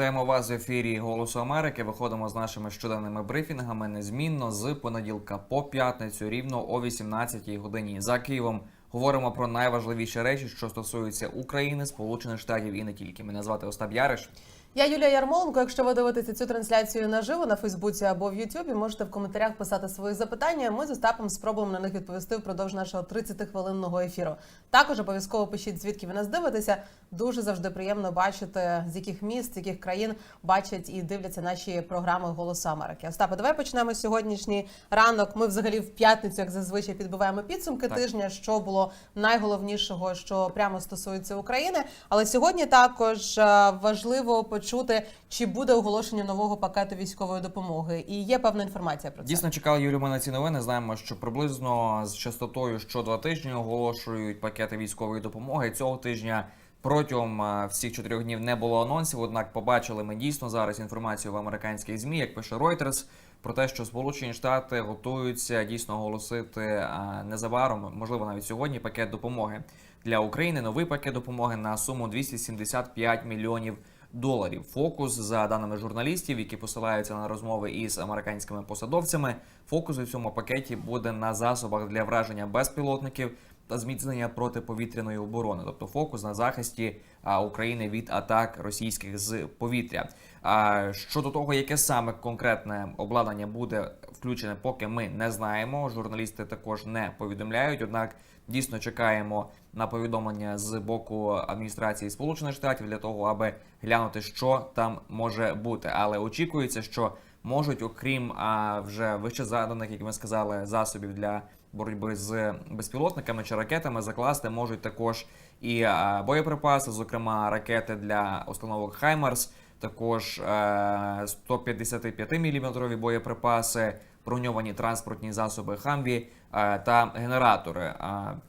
Вітаємо вас в ефірі Голосу Америки. Виходимо з нашими щоденними брифінгами незмінно з понеділка по п'ятницю, рівно о 18-й годині. За Києвом говоримо про найважливіші речі, що стосуються України, Сполучених Штатів і не тільки. Мене звати Остап Яриш. Я Юлія Ярмоленко. Якщо ви дивитеся цю трансляцію наживо на Фейсбуці або в Ютубі, можете в коментарях писати свої запитання. Ми з Остапом спробуємо на них відповісти впродовж нашого 30-хвилинного ефіру. Також обов'язково пишіть, звідки ви нас дивитеся. Дуже завжди приємно бачити, з яких міст, з яких країн бачать і дивляться наші програми Голосу Америки. Остапе, давай почнемо сьогоднішній ранок. Ми взагалі в п'ятницю, як зазвичай, підбиваємо підсумки Так. тижня, що було найголовнішого, що прямо стосується України. Але сьогодні також е, важливо почути, чи буде оголошення нового пакету військової допомоги. І є певна інформація про це. Дійсно чекали Юлію ми на ці новини. Знаємо, що приблизно з частотою що два тижні оголошують пакети військової допомоги. Цього тижня протягом е, всіх чотирьох днів не було анонсів. Однак побачили ми дійсно зараз інформацію в американських змі, як пише Reuters, про те, що Сполучені Штати готуються дійсно оголосити е, незабаром, можливо, навіть сьогодні, пакет допомоги для України. Новий пакет допомоги на суму 275 мільйонів доларів. Фокус за даними журналістів, які посилаються на розмови із американськими посадовцями. Фокус у цьому пакеті буде на засобах для враження безпілотників та зміцнення протиповітряної оборони, тобто фокус на захисті України від атак російських з повітря. А щодо того, яке саме конкретне обладнання буде включене, поки ми не знаємо. Журналісти також не повідомляють. Однак дійсно чекаємо на повідомлення з боку адміністрації Сполучених Штатів для того, аби глянути, що там може бути. Але очікується, що можуть, окрім а, вже вище заданих, як ми сказали, засобів для боротьби з безпілотниками чи ракетами, закласти можуть також і боєприпаси, зокрема ракети для установок Хаймарс, також е, 155 мм боєприпаси, броньовані транспортні засоби Хамві е, та генератори. Е,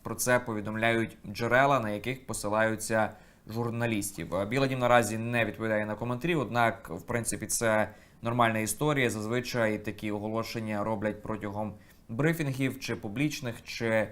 Про це повідомляють джерела, на яких посилаються журналістів. Е, Біла Дім наразі не відповідає на коментарі, однак, в принципі, це нормальна історія. Зазвичай такі оголошення роблять протягом брифінгів чи публічних, чи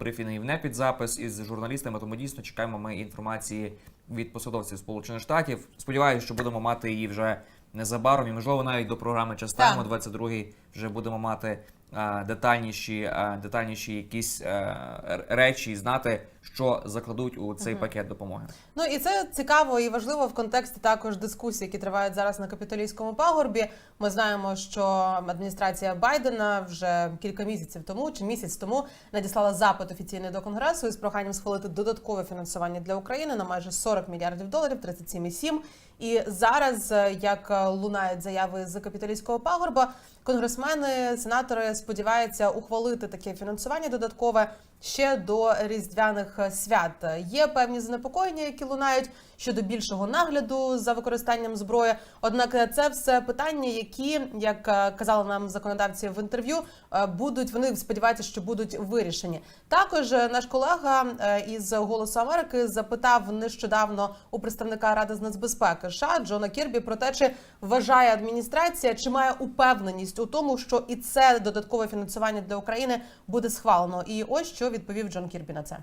брифінгів не під запис із журналістами. Тому дійсно чекаємо ми інформації від посадовців Сполучених Штатів. Сподіваюся, що будемо мати її вже незабаром, і можливо навіть до програми час Так. тайму 22 вже будемо мати а, детальніші, а, детальніші якісь а, речі і знати, що закладуть у цей пакет допомоги. Ну і це цікаво і важливо в контексті також дискусій, які тривають зараз на капітолійському пагорбі. Ми знаємо, що адміністрація Байдена вже кілька місяців тому чи місяць тому надіслала запит офіційний до конгресу із проханням схвалити додаткове фінансування для України на майже 40 мільярдів доларів, 37,7. І зараз, е, як е, лунають заяви з капітолійського пагорба, конгресмени, сенатори сподіваються ухвалити таке фінансування додаткове ще до різдвяних е, свят. Є певні занепокоєння, які лунають щодо більшого нагляду за використанням зброї. Однак е, це все питання, які, як е, казали нам законодавці в інтерв'ю, е, будуть вони сподіваються, що будуть вирішені. Також наш колега із Голосу Америки запитав нещодавно у представника Ради з нацбезпеки США Джона Кірбі про те, чи вважає адміністрація, чи має упевненість у тому, що і це додаткове фінансування для України буде схвалено. І ось що відповів Джон Кірбі на це.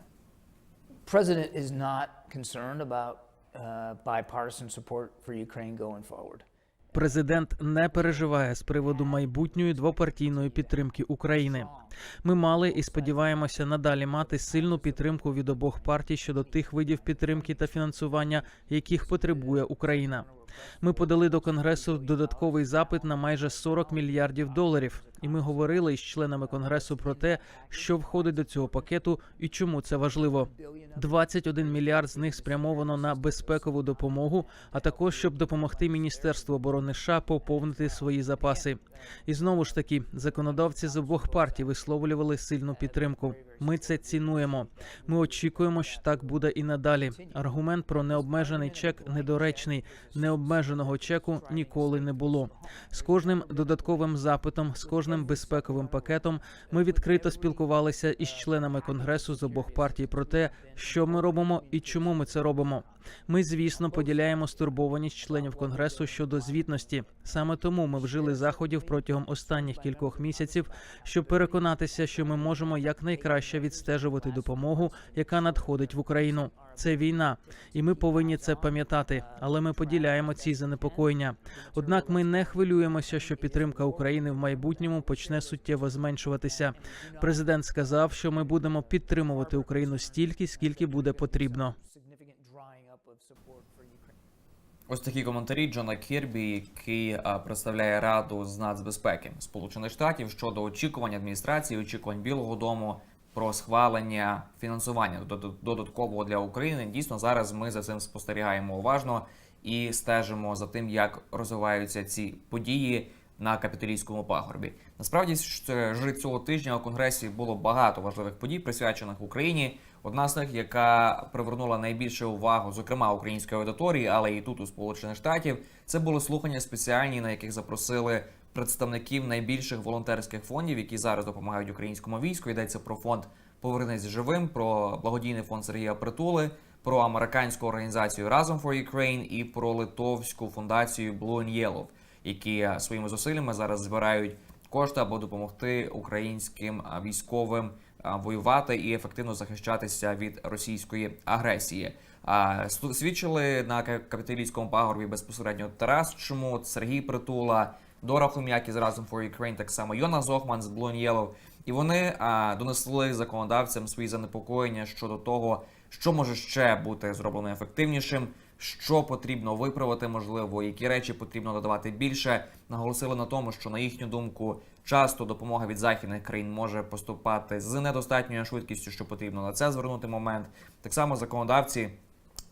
president is not concerned about bipartisan support for. Президент не переживає з приводу майбутньої двопартійної підтримки України. Ми мали і сподіваємося надалі мати сильну підтримку від обох партій щодо тих видів підтримки та фінансування, яких потребує Україна. Ми подали до конгресу додатковий запит на майже 40 мільярдів доларів, і ми говорили із членами конгресу про те, що входить до цього пакету і чому це важливо. 21 мільярд з них спрямовано на безпекову допомогу, а також щоб допомогти Міністерству оборони США поповнити свої запаси. І знову ж таки, законодавці з обох партій висловлювали сильну підтримку. Ми це цінуємо. Ми очікуємо, що так буде і надалі. Аргумент про необмежений чек недоречний. Необмеженого чеку ніколи не було. З кожним додатковим запитом, з кожним безпековим пакетом ми відкрито спілкувалися із членами конгресу з обох партій про те, що ми робимо і чому ми це робимо. Ми, звісно, поділяємо стурбованість членів конгресу щодо звітності. Саме тому ми вжили заходів протягом останніх кількох місяців, щоб переконатися, що ми можемо якнайкраще відстежувати допомогу, яка надходить в Україну. Це війна, і ми повинні це пам'ятати. Але ми поділяємо ці занепокоєння. Однак ми не хвилюємося, що підтримка України в майбутньому почне суттєво зменшуватися. Президент сказав, що ми будемо підтримувати Україну стільки, скільки буде потрібно. Ось такі коментарі Джона Кірбі, який а, представляє Раду з нацбезпеки Сполучених Штатів щодо очікувань адміністрації, очікувань Білого Дому про схвалення фінансування додат- додаткового для України. Дійсно, зараз ми за цим спостерігаємо уважно і стежимо за тим, як розвиваються ці події на капітолійському пагорбі. Насправді ж цього тижня у конгресі було багато важливих подій, присвячених Україні. Одна з них, яка привернула найбільше увагу, зокрема української аудиторії, але і тут у Сполучених Штатів, це були слухання спеціальні, на яких запросили представників найбільших волонтерських фондів, які зараз допомагають українському війську. Йдеться про фонд Повернись живим, про благодійний фонд Сергія Притули, про американську організацію Разом for Ukraine і про литовську фундацію Blue and Yellow, які своїми зусиллями зараз збирають кошти, аби допомогти українським військовим воювати і ефективно захищатися від російської агресії. Свідчили на ка- капіталійському пагорбі безпосередньо Тарас Чмут, Сергій Притула, Дора Хом'як із Разом for Ukraine, так само Йона Зохман з Blue Yellow. І вони донесли законодавцям свої занепокоєння щодо того, що може ще бути зроблено ефективнішим, що потрібно виправити, можливо, які речі потрібно додавати більше. Наголосили на тому, що на їхню думку часто допомога від західних країн може поступати з недостатньою швидкістю, що потрібно на це звернути момент. Так само законодавці.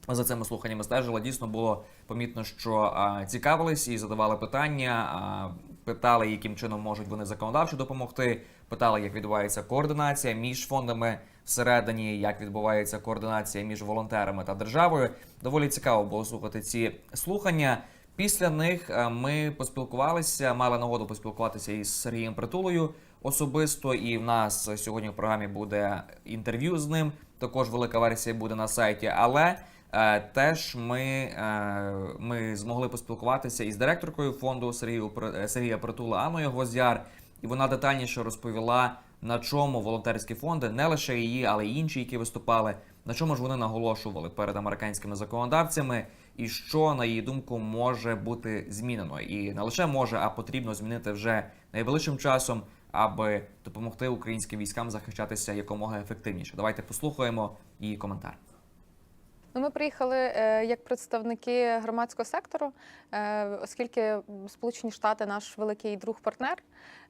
За цими слуханнями стежили. Дійсно було помітно, що а, цікавились і задавали питання, а, питали, яким чином можуть вони законодавчо допомогти. Питали, як відбувається координація між фондами всередині, як відбувається координація між волонтерами та державою. Доволі цікаво було слухати ці слухання. Після них е, ми поспілкувалися, мали нагоду поспілкуватися із Сергієм Притулою особисто. І в нас сьогодні в програмі буде інтерв'ю з ним. Також велика версія буде на сайті. Але е, теж ми, е, ми змогли поспілкуватися із директоркою фонду Сергію Сергія Притула Анною Гвоздяр, і вона детальніше розповіла, на чому волонтерські фонди, не лише її, але й інші, які виступали, на чому ж вони наголошували перед американськими законодавцями, і що, на її думку, може бути змінено. І не лише може, а потрібно змінити вже найближчим часом, аби допомогти українським військам захищатися якомога ефективніше. Давайте послухаємо її коментар. Ну, ми приїхали е, як представники громадського сектору, е, оскільки Сполучені Штати наш великий друг-партнер.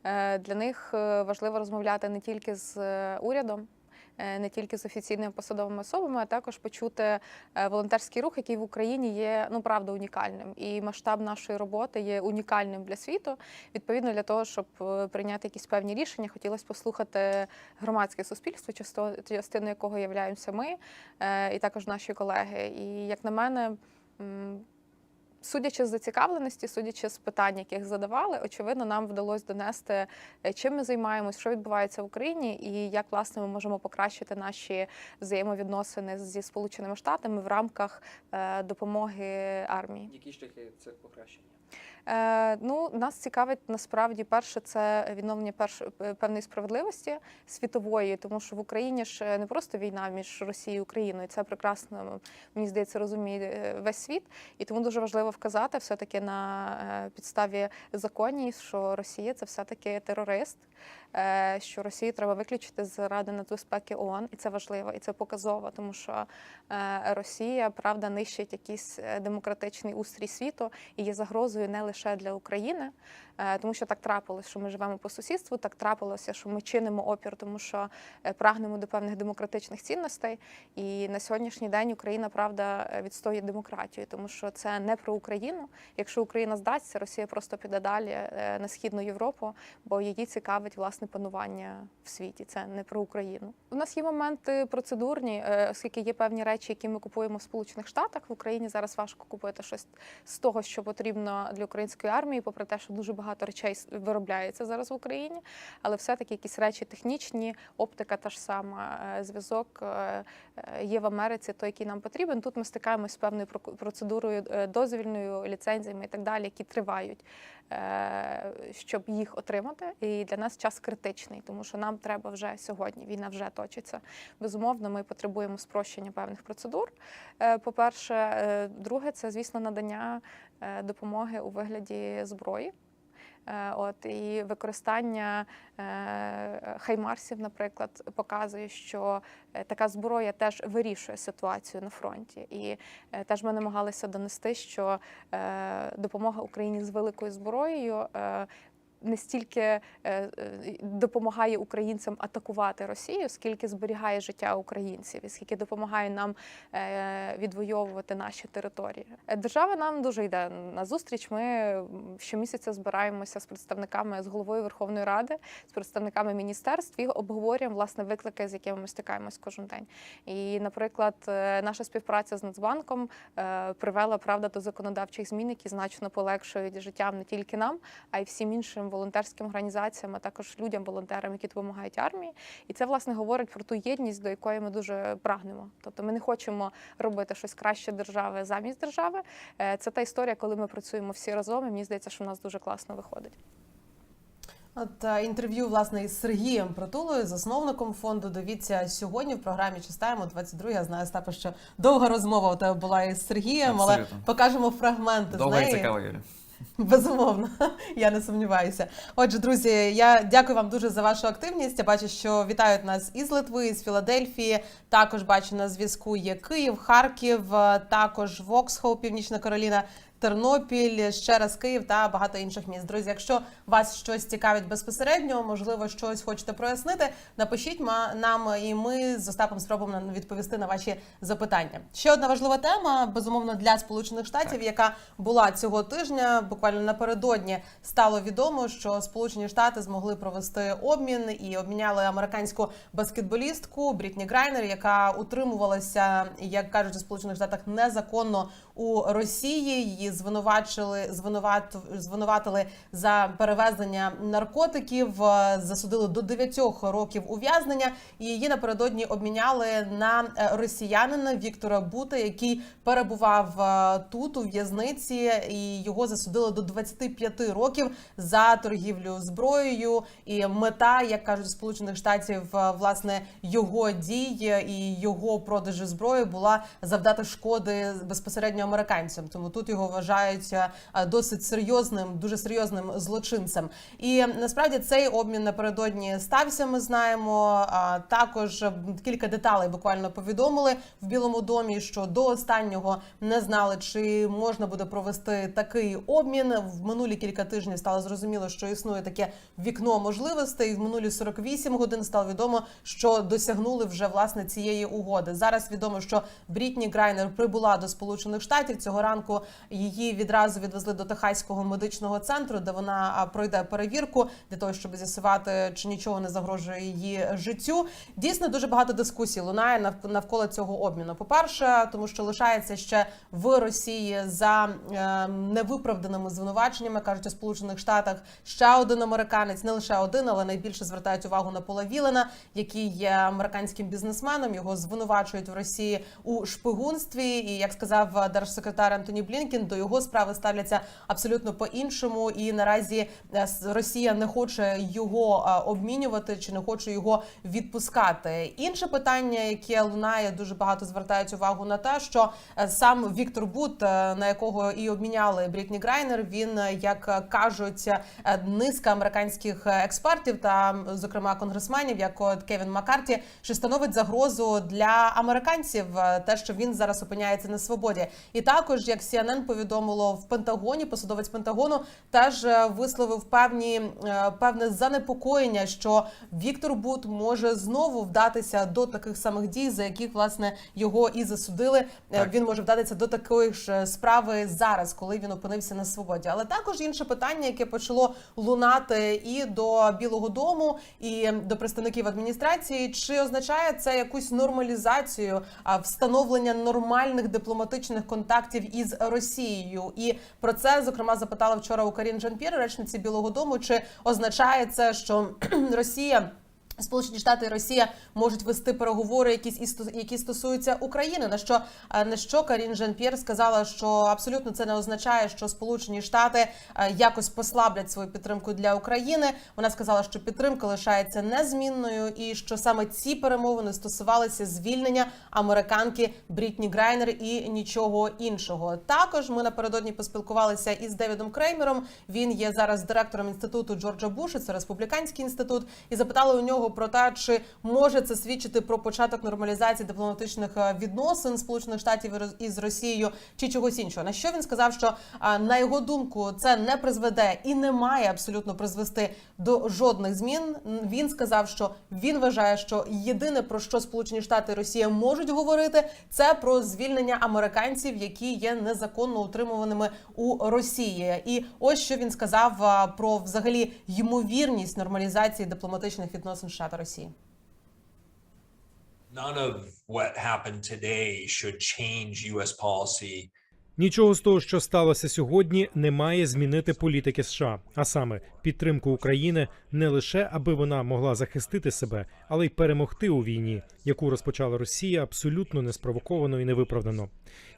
Е, для них важливо розмовляти не тільки з урядом. Е, Не тільки з офіційними посадовими особами, а також почути е, волонтерський рух, який в Україні є ну правда унікальним, і масштаб нашої роботи є унікальним для світу. Відповідно, для того, щоб е, прийняти якісь певні рішення, хотілося послухати громадське суспільство, частиною якого являємося ми, і також наші колеги. І як на мене, судячи з зацікавленості, судячи з питань, яких задавали, очевидно, нам вдалося донести, е, чим ми займаємось, що відбувається в Україні, і як власне ми можемо покращити наші взаємовідносини зі Сполученими Штатами в рамках е, допомоги армії. Які шляхи це покращення? Е, ну, нас цікавить насправді перше це відновлення перш, е, певної справедливості світової, тому що в Україні ж е, не просто війна між Росією і Україною. Це прекрасно, мені здається, розуміє весь світ. І тому дуже важливо вказати все-таки на е, підставі законів, що Росія це все-таки терорист, е, що Росію треба виключити з Ради нацбезпеки ООН, і це важливо, і це показово, тому що Росія правда нищить якийсь демократичний устрій світу і є загрозою не лише для України, е, тому що так трапилось, що ми живемо по сусідству, так трапилося, що ми чинимо опір, тому що е, прагнемо до певних демократичних цінностей. І на сьогоднішній день Україна правда е, відстоює демократію, тому що це не про Україну. Якщо Україна здасться, Росія просто піде далі на східну Європу, бо її цікавить власне панування в світі. Це не про Україну. У нас є моменти процедурні, оскільки є певні речі, які ми купуємо в Сполучених Штатах. В Україні зараз важко купити щось з того, що потрібно для України. Української армії, попри те, що дуже багато речей виробляється зараз в Україні, але все-таки якісь речі технічні, оптика та ж сама, е, зв'язок е, е, є в Америці, той, який нам потрібен. Тут ми стикаємось з певною процедурою дозвільною, ліцензіями і так далі, які тривають, щоб їх отримати. І для нас час критичний, тому що нам треба вже сьогодні. Війна вже точиться. Безумовно, ми потребуємо спрощення певних процедур. Е, По-перше, Е, друге, це звісно надання допомоги у вигляді зброї. Е, От і використання е, хаймарсів, наприклад, показує, що е, така зброя теж вирішує ситуацію на фронті. І е, теж ми намагалися донести, що е, допомога Україні з великою зброєю. е, Не стільки е, е, допомагає українцям атакувати Росію, скільки зберігає життя українців, і скільки допомагає нам е, відвоювати наші території. Держава нам дуже йде на зустріч. Ми щомісяця збираємося з представниками з головою Верховної Ради, з представниками міністерств і обговорюємо власне виклики, з якими ми стикаємось кожен день. І, наприклад, наша співпраця з Нацбанком привела правда до законодавчих змін, які значно полегшують життя не тільки нам, а й всім іншим волонтерським організаціям, а також людям, волонтерам, які допомагають армії. І це власне говорить про ту єдність, до якої ми дуже прагнемо. Тобто, ми не хочемо робити щось краще держави замість держави. Е, Це та історія, коли ми працюємо всі разом. І мені здається, що в нас дуже класно виходить. От е, інтерв'ю власне із Сергієм Протулою, засновником фонду. Дивіться сьогодні в програмі Чистаємо 22. Я знаю, Стапа, що довга розмова у тебе була із Сергієм, але покажемо фрагменти Довго з і неї. цікаво, Юлі. Безумовно, я не сумніваюся. Отже, друзі, я дякую вам дуже за вашу активність. Я бачу, що вітають нас із Литви, із Філадельфії. Також бачу на зв'язку є Київ, Харків, е, також Воксхоу, Північна Кароліна. Тернопіль, ще раз Київ та багато інших міст. Друзі, якщо вас щось цікавить безпосередньо, можливо, щось хочете прояснити, напишіть нам, і ми з Остапом спробуємо відповісти на ваші запитання. Ще одна важлива тема, безумовно, для Сполучених Штатів, яка була цього тижня. Буквально напередодні стало відомо, що Сполучені Штати змогли провести обмін і обміняли американську баскетболістку Брітні Грайнер, яка утримувалася, як кажуть у Сполучених Штатах, незаконно у Росії. Її звинувачили звинуват, звинуватили за перевезення наркотиків, е, засудили до 9 років ув'язнення. І її напередодні обміняли на е, росіянина Віктора Бута, який перебував е, тут у в'язниці, і його засудили до 25 років за торгівлю зброєю. І мета, як кажуть, Сполучених Штатів, власне його дій і його продажу зброї була завдати шкоди безпосередньо американцям. Тому тут його вважають е, досить серйозним, дуже серйозним злочинцем. І насправді цей обмін напередодні стався. Ми знаємо. Також кілька деталей буквально повідомили в Білому домі, що до останнього не знали, чи можна буде провести такий обмін. В минулі кілька тижнів стало зрозуміло, що існує таке вікно можливостей. В минулі 48 годин стало відомо, що досягнули вже власне цієї угоди. Зараз відомо, що Брітні Грайнер прибула до Сполучених Штатів цього ранку. Її відразу відвезли до Техаського медичного центру, де вона пройде перевірку для того, щоб з'ясувати, чи нічого не загрожує її життю. Дійсно, дуже багато дискусій лунає навколо цього обміну. По перше, тому що лишається ще в Росії за е, невиправданими звинуваченнями, кажуть у Сполучених Штатах ще один американець, не лише один, але найбільше звертають увагу на Пола Вілена, який є американським бізнесменом. Його звинувачують в Росії у шпигунстві. І як сказав держсекретар Антоні Блінкін, до його справи ставляться абсолютно по-іншому. І наразі е, Росія не хоче його е, обмінювати чи не хоче його відпускати. Інше питання, яке лунає, дуже багато звертають увагу на те, що е, сам Віктор Бут, на якого і обміняли Брітні Грайнер, він як кажуть, низка американських експертів та зокрема конгресменів, як от Кевін Маккарті, що становить загрозу для американців, те, що він зараз опиняється на свободі, і також як CNN повідомило в Пентагоні, посадовець Пентагону теж е, висловив певні е, певне занепокоєння, що Віктор Бут може знову вдатися до таких самих дій, за яких власне його і засудили. Е, Так. Він може вдатися до такої ж справи зараз, коли він опинився на свободі. Але також інше питання, яке почало лунати і до Білого Дому, і до представників адміністрації, чи означає це якусь нормалізацію а, встановлення нормальних дипломатичних контактів із Росією? Росією. І про це зокрема запитала вчора у Карін Жан-П'єр, речниці Білого Дому, чи означає це, що Росія. Сполучені Штати і Росія можуть вести переговори, якісь які стосуються України. На що е, на що Карін Жан П'єр сказала, що абсолютно це не означає, що Сполучені Штати е, якось послаблять свою підтримку для України. Вона сказала, що підтримка лишається незмінною, і що саме ці перемовини стосувалися звільнення американки Брітні Грайнер і нічого іншого. Також ми напередодні поспілкувалися із Девідом Креймером. Він є зараз директором інституту Джорджа Буша, це республіканський інститут, і запитали у нього про те, чи може це свідчити про початок нормалізації дипломатичних е, відносин Сполучених Штатів із Росією чи чогось іншого. На що він сказав, що на його думку це не призведе і не має абсолютно призвести до жодних змін. Він сказав, що він вважає, що єдине про що Сполучені Штати і Росія можуть говорити, це про звільнення американців, які є незаконно утримуваними у Росії. І ось що він сказав про взагалі ймовірність нормалізації дипломатичних відносин США та Росії. none of what happened today should change U.S. policy Нічого з того, що сталося сьогодні, не має змінити політики США, а саме підтримку України не лише аби вона могла захистити себе, але й перемогти у війні, яку розпочала Росія абсолютно неспровоковано і невиправдано.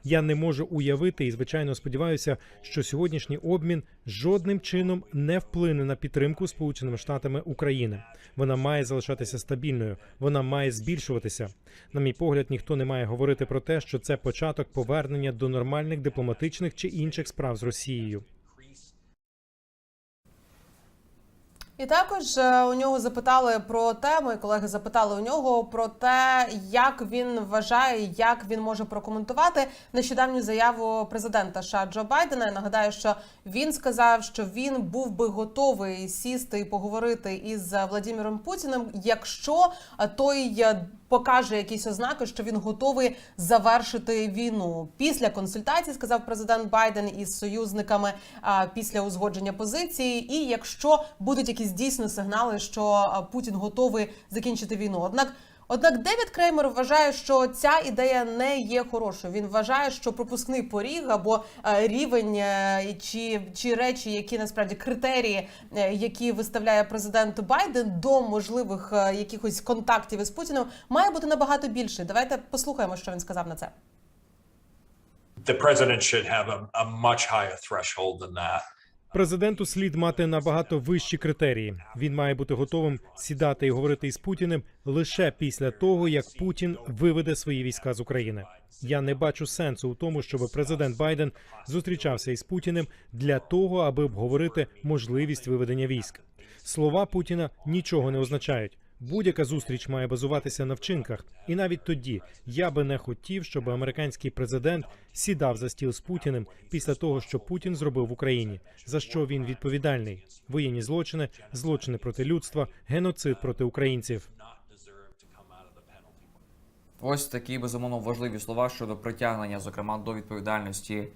Я не можу уявити і звичайно сподіваюся, що сьогоднішній обмін жодним чином не вплине на підтримку Сполученими Штатами України. Вона має залишатися стабільною, вона має збільшуватися. На мій погляд, ніхто не має говорити про те, що це початок повернення до нормальних дипломатичних чи інших справ з Росією. І також е, у нього запитали про те, мої колеги запитали у нього про те, як він вважає, як він може прокоментувати нещодавню заяву президента США Джо Байдена. Я нагадаю, що він сказав, що він був би готовий сісти і поговорити із Владимиром Путіним, якщо е, той е, покаже якісь ознаки, що він готовий завершити війну. Після консультацій сказав президент Байден із союзниками після узгодження позиції. І якщо будуть якісь дійсно сигнали, що Путін готовий закінчити війну, однак. Однак Девід Креймер вважає, що ця ідея не є хорошою. Він вважає, що пропускний поріг або рівень е, чи, чи речі, які насправді критерії, е, які виставляє президент Байден до можливих е, якихось контактів із Путіним, має бути набагато більше. Давайте послухаємо, що він сказав на це. the president should have a, a much higher threshold than that. Президенту слід мати набагато вищі критерії. Він має бути готовим сідати і говорити із Путіним лише після того, як Путін виведе свої війська з України. Я не бачу сенсу у тому, щоб президент Байден зустрічався із Путіним для того, аби обговорити можливість виведення військ. Слова Путіна нічого не означають. Будь-яка зустріч має базуватися на вчинках, і навіть тоді я би не хотів, щоб американський президент сідав за стіл з Путіним після того, що Путін зробив в Україні, за що він відповідальний: воєнні злочини, злочини проти людства, геноцид проти українців. Ось такі безумовно важливі слова щодо притягнення, зокрема до відповідальності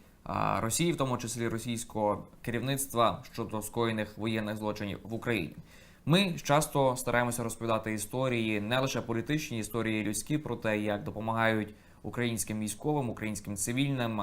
Росії, в тому числі російського керівництва щодо скоєних воєнних злочинів в Україні. Ми часто стараємося розповідати історії, не лише політичні історії людські, про те, як допомагають українським військовим, українським цивільним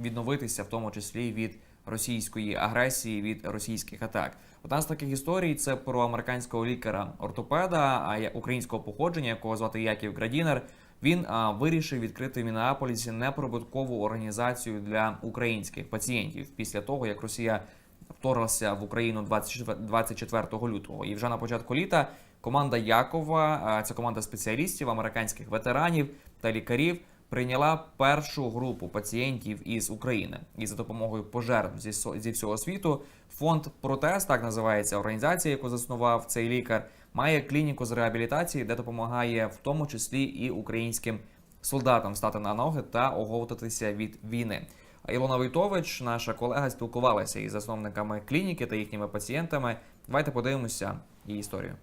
відновитися, в тому числі від російської агресії, від російських атак. Одна з таких історій це про американського лікаря-ортопеда українського походження, якого звати Яків Градінер. Він а, вирішив відкрити в Мінеаполісі неприбуткову організацію для українських пацієнтів після того, як Росія вторглася в Україну 24 24 лютого. І вже на початку літа команда Якова, це команда спеціалістів, американських ветеранів та лікарів, прийняла першу групу пацієнтів із України. І за допомогою пожертв зі, зі всього світу фонд Протест, так називається організація, яку заснував цей лікар, має клініку з реабілітації, де допомагає в тому числі і українським солдатам стати на ноги та оговтатися від війни. Ілона Войтович, наша колега, спілкувалася із засновниками клініки та їхніми пацієнтами. Давайте подивимося її історію.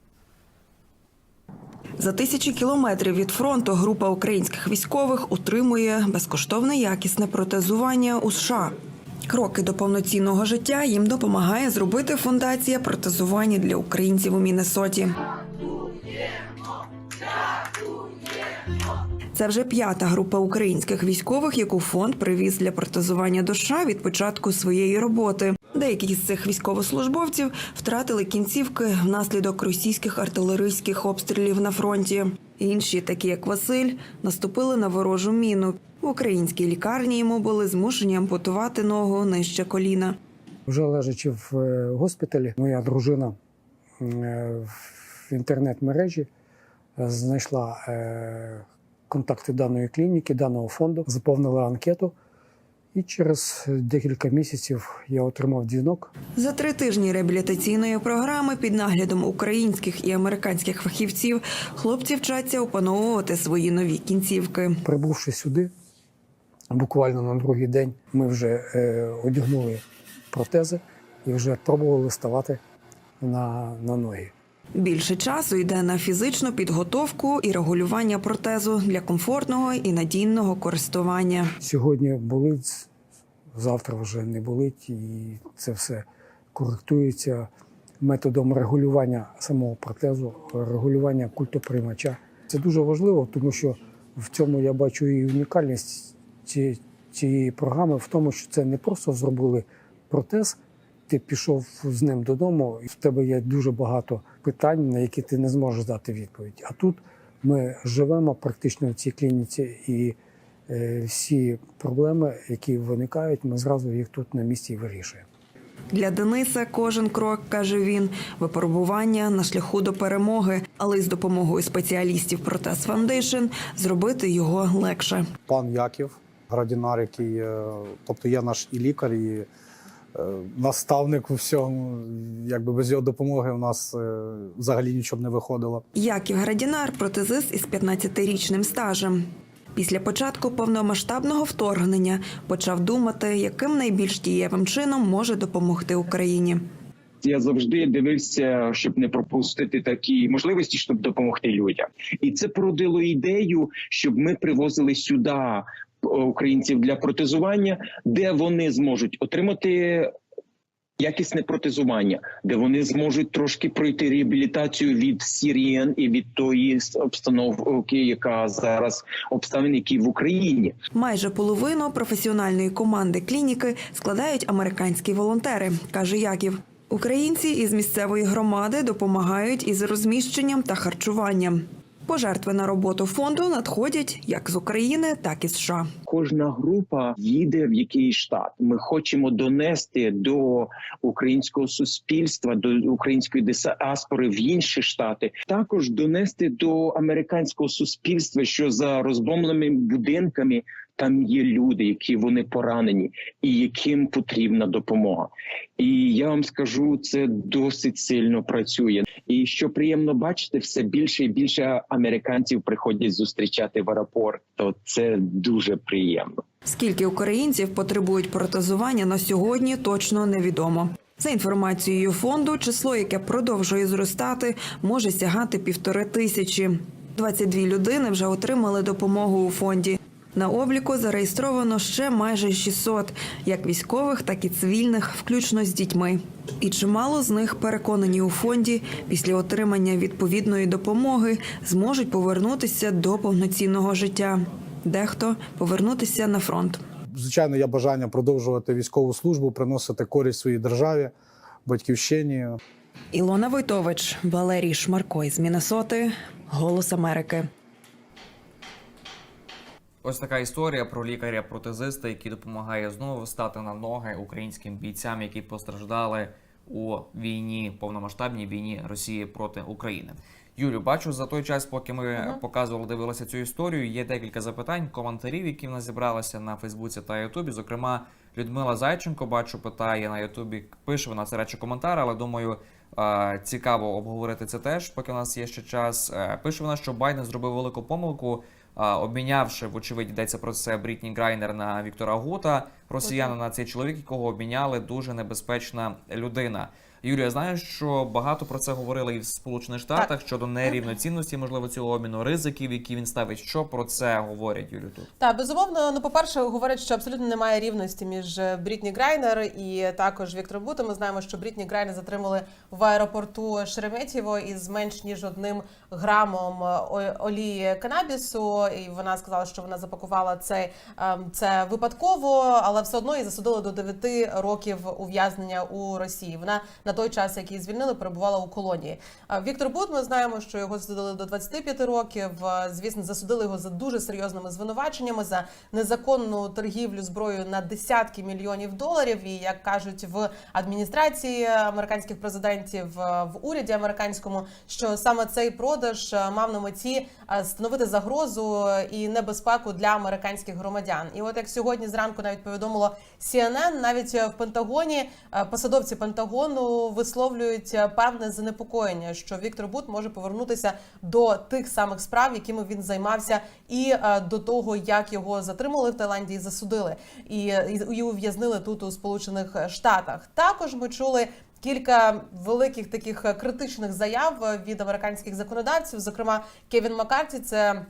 За тисячі кілометрів від фронту група українських військових утримує безкоштовне якісне протезування у США. Кроки до повноцінного життя їм допомагає зробити фундація протезування для українців у Міннесоті. Це вже п'ята група українських військових, яку фонд привіз для протезування до від початку своєї роботи. Деякі з цих військовослужбовців втратили кінцівки внаслідок російських артилерійських обстрілів на фронті. Інші, такі як Василь, наступили на ворожу міну. В українській лікарні йому були змушені ампутувати ногу нижче коліна. Вже лежачи в е, госпіталі, моя дружина е, в інтернет-мережі е, знайшла контакти даної клініки, даного фонду, заповнила анкету. І через декілька місяців я отримав дзвінок За три тижні реабілітаційної програми під наглядом українських і американських фахівців хлопці вчаться опановувати свої нові кінцівки. Прибувши сюди, буквально на другий день ми вже е, одягнули протези і вже пробували ставати на, на ноги. Більше часу йде на фізичну підготовку і регулювання протезу для комфортного і надійного користування. Сьогодні болить, завтра вже не болить, і це все коректується методом регулювання самого протезу, регулювання культоприймача. Це дуже важливо, тому що в цьому я бачу і унікальність цієї програми в тому, що це не просто зробили протез. Ти пішов з ним додому, і в тебе є дуже багато питань, на які ти не зможеш дати відповідь. А тут ми живемо практично в цій клініці, і е, всі проблеми, які виникають, ми зразу їх тут на місці вирішуємо. Для Дениса кожен крок, каже він, випробування на шляху до перемоги, але з допомогою спеціалістів Протез Foundation зробити його легше. пан Яків, градінар, який, е, тобто є наш і лікар, і наставник у всьому. Якби без його допомоги у нас е, взагалі нічого б не виходило. Яків Градінар протезист із 15-річним стажем. Після початку повномасштабного вторгнення почав думати, яким найбільш дієвим чином може допомогти Україні. Я завжди дивився, щоб не пропустити такі можливості, щоб допомогти людям, і це породило ідею, щоб ми привозили сюди е, українців для протезування, де вони зможуть отримати. Якісне протезування, де вони зможуть трошки пройти реабілітацію від сірієн і від тої обстановки, яка зараз обставин, які в Україні. Майже половину професіональної команди клініки складають американські волонтери, каже Яків. Українці із місцевої громади допомагають із розміщенням та харчуванням. Пожертви на роботу фонду надходять як з України, так і США. Кожна група їде в якийсь штат. Ми хочемо донести до українського суспільства, до української діаспори в інші штати. Також донести до американського суспільства, що за розбомленими будинками там є люди, які вони поранені, і яким потрібна допомога. І я вам скажу, це досить сильно працює. І що приємно бачити, все більше і більше американців приходять зустрічати в аеропорт. То це дуже приємно. Скільки українців потребують протезування на сьогодні, точно невідомо. За інформацією фонду, число, яке продовжує зростати, може сягати півтори тисячі. 22 людини вже отримали допомогу у фонді. На обліку зареєстровано ще майже 600, як військових, так і цивільних, включно з дітьми. І чимало з них переконані у фонді після отримання відповідної допомоги зможуть повернутися до повноцінного життя. Дехто повернутися на фронт. Звичайно, є бажання продовжувати військову службу, приносити користь своїй державі, батьківщині. Ілона Войтович, Валерій Шмарко із Міннесоти, Голос Америки. Ось така історія про лікаря-протезиста, який допомагає знову стати на ноги українським бійцям, які постраждали у війні, повномасштабній війні Росії проти України. Юлю, бачу за той час, поки ми показували, дивилися цю історію. Є декілька запитань, коментарів, які в нас зібралися на Фейсбуці та Ютубі. Зокрема, Людмила Зайченко бачу, питає на Ютубі. Пише вона це речі коментар, але думаю, цікаво обговорити це теж, поки у нас є ще час. Е, Пише вона, що Байден зробив велику помилку, обмінявши, вочевидь, йдеться про це Брітні Грайнер на Віктора Гута, росіянина на цей чоловік, якого обміняли дуже небезпечна людина. Юлія, знаю, що багато про це говорили і в Сполучених Штатах щодо нерівноцінності, можливо, цього обміну ризиків, які він ставить. Що про це говорять Юлію тут? Так, безумовно, ну по-перше, говорять, що абсолютно немає рівності між е, Брітні Грайнер і також Віктором Бутом. Ми знаємо, що Брітні Грайнер затримали в аеропорту Шереметьєво із менш ніж одним грамом е, олії канабісу. І вона сказала, що вона запакувала це, ем, це випадково, але все одно її засудили до 9 років ув'язнення у Росії. Вона на той час, як її звільнили, перебувала у колонії. Віктор Бут, ми знаємо, що його засудили до 25 років. Звісно, засудили його за дуже серйозними звинуваченнями за незаконну торгівлю зброєю на десятки мільйонів доларів. І як кажуть в адміністрації американських президентів в уряді американському, що саме цей продаж мав на меті становити загрозу і небезпеку для американських громадян. І от як сьогодні зранку навіть повідомило CNN, навіть в Пентагоні посадовці Пентагону висловлюють е, певне занепокоєння, що Віктор Бут може повернутися до тих самих справ, якими він займався, і е, до того, як його затримали в Таїланді і засудили, і, і, ув'язнили тут у Сполучених Штатах. Також ми чули. Кілька великих таких критичних заяв від американських законодавців, зокрема Кевін Маккарті, це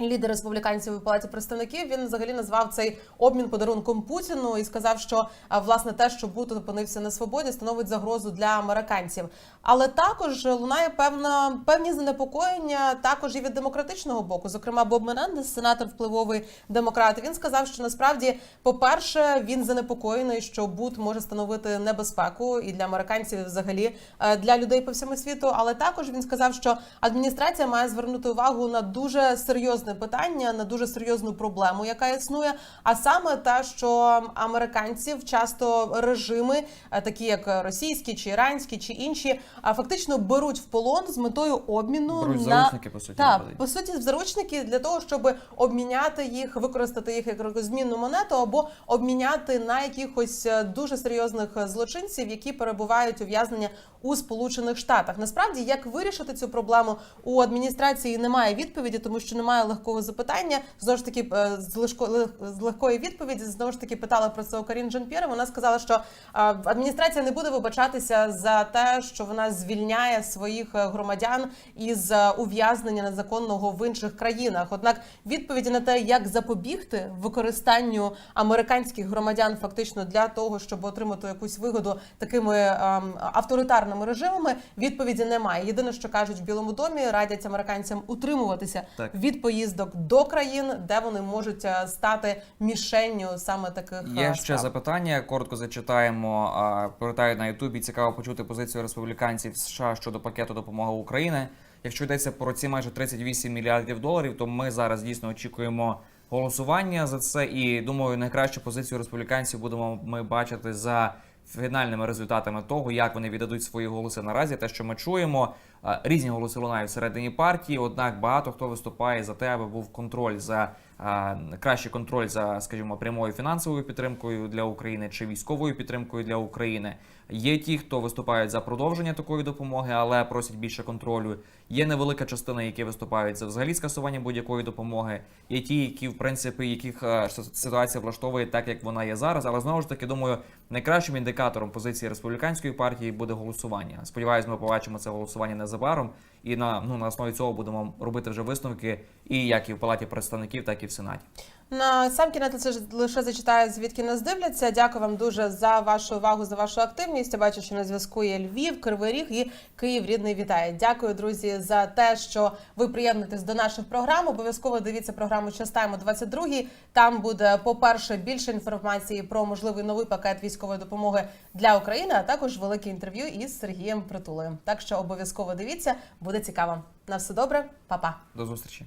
Лідер республіканців у палаті представників він взагалі назвав цей обмін подарунком Путіну і сказав, що власне те, що Бут опинився на свободі, становить загрозу для американців. Але також лунає певна певні занепокоєння також і від демократичного боку. Зокрема, Боб Менендес, сенатор впливовий демократ. Він сказав, що насправді, по-перше, він занепокоєний, що Бут може становити небезпеку і для американців, і взагалі е, для людей по всьому світу. Але також він сказав, що адміністрація має звернути увагу на дуже серйозне питання, на дуже серйозну проблему, яка існує. А саме те, що американців часто режими, е, такі як російські чи іранські чи інші, а, фактично беруть в полон з метою обміну Беруть на заручники, по суті, Так, по суті, в заручники для того, щоб обміняти їх, використати їх як розмінну монету, або обміняти на якихось е, дуже серйозних е, злочинців, які перебувають ув'язнення у Сполучених Штатах. Насправді, як вирішити цю проблему у адміністрації немає відповіді, тому що немає легкого запитання. Знову ж таки, е, з легко- з легкої відповіді знову ж таки питала про це Карін Жан Вона сказала, що е, адміністрація не буде вибачатися за те, що вона звільняє своїх е, громадян із ув'язнення незаконного в інших країнах. Однак відповіді на те, як запобігти використанню американських громадян фактично для того, щоб отримати якусь вигоду такими авторитарними режимами, відповіді немає. Єдине, що кажуть в Білому домі, радять американцям утримуватися Так. від поїздок до країн, де вони можуть е, стати мішенню саме таких Є е, ще запитання. Коротко зачитаємо. Повертаю на Ютубі. Цікаво почути позицію республіканців США щодо пакету допомоги України. Якщо йдеться про ці майже 38 мільярдів доларів, то ми зараз дійсно очікуємо голосування за це. І думаю, найкращу позицію республіканців будемо ми бачити за фінальними результатами того, як вони віддадуть свої голоси наразі. Те, що ми чуємо, різні голоси лунають всередині партії. Однак багато хто виступає за те, аби був контроль за кращий контроль за, скажімо, прямою фінансовою підтримкою для України чи військовою підтримкою для України. Є ті, хто виступають за продовження такої допомоги, але просять більше контролю. Є невелика частина, які виступають за взагалі скасування будь-якої допомоги. Є ті, які в принципі яких е, ситуація влаштовує так, як вона є зараз. Але знову ж таки думаю, найкращим індикатором позиції республіканської партії буде голосування. Сподіваюсь, ми побачимо це голосування незабаром, і на ну на основі цього будемо робити вже висновки, і як і в палаті представників, так і в сенаті. На сам кінець лише- лише зачитаю, звідки нас дивляться. Дякую вам дуже за вашу увагу, за вашу активність. Я бачу, що на зв'язку є Львів, Кривий Ріг і Київ рідний вітає. Дякую, друзі, за те, що ви приєднуєтесь до наших програм. Обов'язково дивіться програму «Частаємо 22 Там буде, по-перше, більше інформації про можливий новий пакет військової допомоги для України, а також велике інтерв'ю із Сергієм Притулою. Так що обов'язково дивіться, буде цікаво. На все добре, па-па. До зустрічі.